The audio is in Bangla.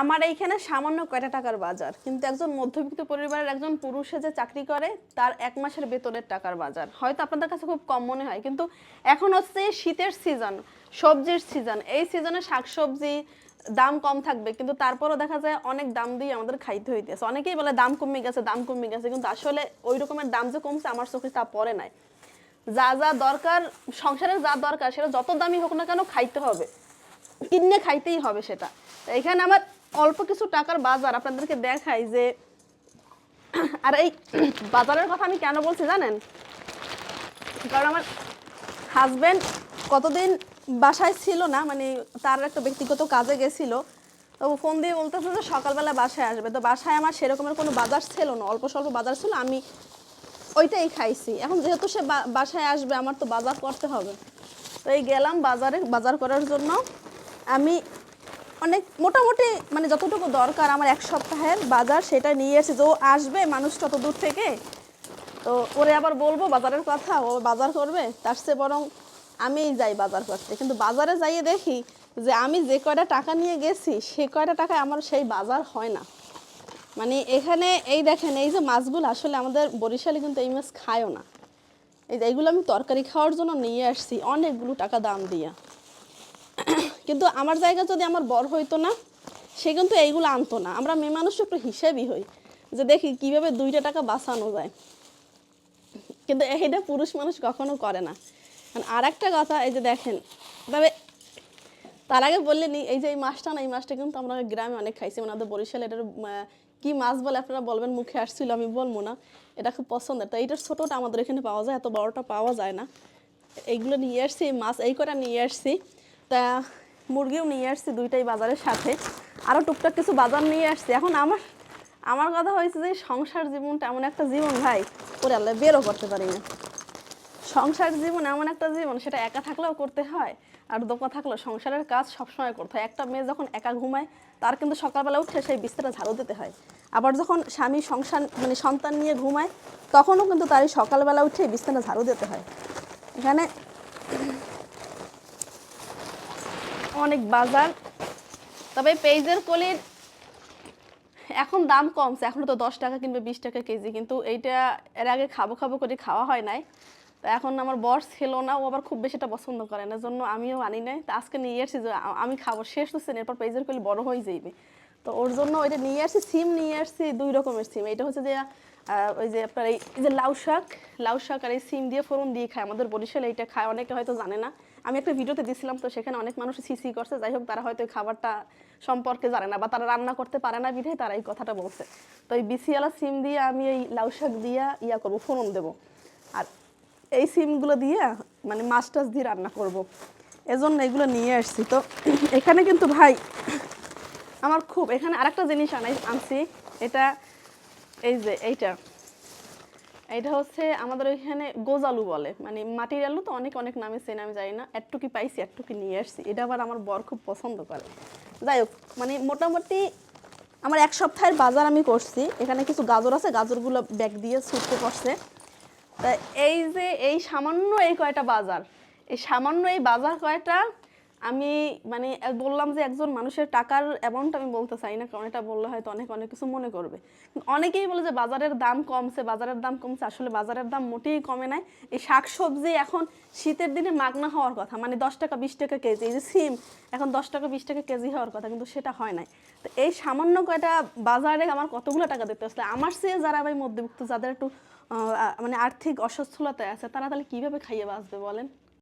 আমার এইখানে সামান্য কয়টা টাকার বাজার, কিন্তু একজন মধ্যবিত্ত পরিবারের একজন পুরুষে যে চাকরি করে, তার এক মাসের বেতনের টাকার বাজার। হয়তো আপনাদের কাছে খুব কম মনে হয়, কিন্তু এখন হচ্ছে শীতের সিজন সবজির সিজন এই সিজনে শাকসবজি দাম কম থাকবে, কিন্তু তারপরও দেখা যায় অনেক দাম দিয়ে আমাদের খাইতে হইতেছে। অনেকেই বলে দাম কমে গেছে, দাম কমে গেছে, কিন্তু আসলে ওই রকমের দাম যে কমছে আমার চোখে তা পড়ে নাই। যা যা দরকার, সংসারের যা দরকার, সেটা যত দামই হোক না কেন খাইতে হবে। কিনে খাইতেই হবে সেটা। এখানে আমার অল্প কিছু টাকার বাজার আপনাদেরকে দেখাই যে, আর এই বাজারের কথা আমি কেন বলছি জানেন? কারণ আমার হাজব্যান্ড কতদিন বাসায় ছিল না মানে তার একটা ব্যক্তিগত কাজে গেছিল, তো ফোন দিয়ে বলতেছে যে সকালবেলা বাসায় আসবে। তো বাসায় আমার সেরকমের কোনো বাজার ছিল না, অল্প স্বল্প বাজার ছিল, আমি ওইটাই খাইছি। এখন যেহেতু সে বাসায় আসবে, আমার তো বাজার করতে হবে। তো এই গেলাম বাজারে, বাজার করার জন্য আমি অনেক মোটামুটি মানে যতটুকু দরকার আমার এক সপ্তাহের বাজার, সেটা নিয়ে এসে যে ও আসবে, মানুষ তত দূর থেকে, তো ওরে আবার বলব বাজারের কথা, ও বাজার করবে, তার চেয়ে বরং আমিই যাই বাজার করতে। কিন্তু বাজারে যাইয়ে দেখি যে আমি যে কয়টা টাকা নিয়ে গেছি, সে কয়টা টাকায় আমার সেই বাজার হয় না। মানে এখানে, এই দেখেন, এই যে মাছগুলো আসলে আমাদের বরিশালে কিন্তু এই মাছ খায়ও না। এই যে এইগুলো আমি তরকারি খাওয়ার জন্য নিয়ে আসছি, অনেকগুলো টাকা দাম দিয়ে। কিন্তু আমার জায়গা যদি আমার বর হইতো না, সে কিন্তু এইগুলো আনতো না। আমরা মেয়ে মানুষ একটু হিসেবই হই যে দেখি কীভাবে দুইটা টাকা বাঁচানো যায়। কিন্তু এইটা পুরুষ মানুষ কখনো করে না। আর একটা কথা, এই যে দেখেন, তবে তার আগে বললেনি এই যে এই মাছটা না, এই মাছটা কিন্তু আমরা গ্রামে অনেক খাইছি। আমাদের বরিশালে এটার কি মাছ বলে আপনারা বলবেন, মুখে আসছিল, আমি বলব না। এটা খুব পছন্দের। তো এইটার ছোটোটা আমাদের এখানে পাওয়া যায়, এত বড়টা পাওয়া যায় না। এইগুলো নিয়ে আসছি মাছ এই কটা নিয়ে আসছি। তা মুরগিও নিয়ে আসছি দুইটাই বাজারের সাথে। আরও টুকটাক কিছু বাজার নিয়ে আসছি। এখন আমার আমার কথা হয়েছে যে সংসার জীবনটা এমন একটা জীবন ভাই, ওরে আল্লাহ, বেরও করতে পারি না। সংসার জীবন এমন একটা জীবন, সেটা একা থাকলেও করতে হয়, আর দোকা থাকলেও সংসারের কাজ সবসময় করতে হয়। একটা মেয়ে যখন একা ঘুমায়, তার কিন্তু সকালবেলা উঠে সেই বিস্তারটা ঝাড়ু দিতে হয়। আবার যখন স্বামী সংসার মানে সন্তান নিয়ে ঘুমায়, তখনও কিন্তু তারই সকালবেলা উঠে বিস্তারটা ঝাড়ু দিতে হয়। এখানে অনেক বাজার। তবে পেঁয়াজের কলির এখন দাম কমছে। এখন তো দশ টাকা কিংবা বিশ টাকা কেজি, কিন্তু এইটা এর আগে খাব খাব করে খাওয়া হয় নাই। তো এখন আমার বস ছিল না, ও আবার খুব বেশি এটা পছন্দ করে না জন্য আমিও আনি নাই। তো আজকে নিয়ে এসেছি যে আমি খাব, শেষ হচ্ছে এরপর পেঁয়াজের কলি বড় হয়ে যাইবে। তো ওর জন্য ওইটা নিয়ে আসছি, সিম নিয়ে আসছি, দুই রকমের সিম। এটা হচ্ছে যে ওই যে আপনার এই যে লাউ শাক লাউ শাক আর এই সিম দিয়ে ফোড়ন দিয়ে খায়, আমাদের বরিশালে এইটা খায়, অনেকে হয়তো জানে না। আমি একটা ভিডিওতে দিছিলাম, তো সেখানে অনেক মানুষ সিসি করছে, যাই হোক, তারা হয়তো খাবারটা সম্পর্কে জানে না বা তারা রান্না করতে পারে না বিধায় তারা এই কথাটা বলছে। তো এই বিসিয়ালা সিম দিয়ে আমি এই লাউ শাক দিয়ে ইয়া করব, ফোড়ন দেবো। আর এই সিমগুলো দিয়ে মানে মাছ দিয়ে রান্না করব। এজন্য এগুলো নিয়ে আসছি। তো এখানে কিন্তু ভাই, আমার খুব, এখানে আরেকটা জিনিস আনাই, আনছি। এটা এই যে এইটা। এটা হচ্ছে আমাদের ওইখানে গোজালু বলে। মানে মাটির আলু তো অনেক অনেক নামে চেন, আমি জানি না। একটুকি পাইছি একটুকি নিয়ে আসছি। এটা আবার আমার বর খুব পছন্দ করে। যাই হোক মানে মোটামুটি আমার এক সপ্তাহের বাজার আমি করছি। এখানে কিছু গাজর আছে, গাজরগুলো ব্যাগ দিয়ে ছুটতে পড়ছে। তা এই যে এই সামান্য এই কয়টা বাজার এই সামান্য এই বাজার কয়টা আমি মানে বললাম যে একজন মানুষের টাকার অ্যামাউন্ট আমি বলতে চাই না, কারণ এটা বললে হয়তো অনেক অনেক কিছু মনে করবে। অনেকেই বলে যে বাজারের দাম কমছে, বাজারের দাম কমছে, আসলে বাজারের দাম মোটেই কমে নাই। এই শাকসবজি এখন শীতের দিনে মাগনা হওয়ার কথা মানে দশ টাকা বিশ টাকা কেজি, এই যে সিম, এখন দশ টাকা বিশ টাকা কেজি হওয়ার কথা, কিন্তু সেটা হয় নাই। তো এই সামান্য কয়টা বাজারে আমার কতগুলো টাকা দিতে আসলে, আমার চেয়ে যারা ভাই মধ্যবিত্ত, যাদের একটু মানে আর্থিক অসচ্ছলতায় আছে, তারা তাহলে কীভাবে খাইয়ে বাঁচবে বলেন?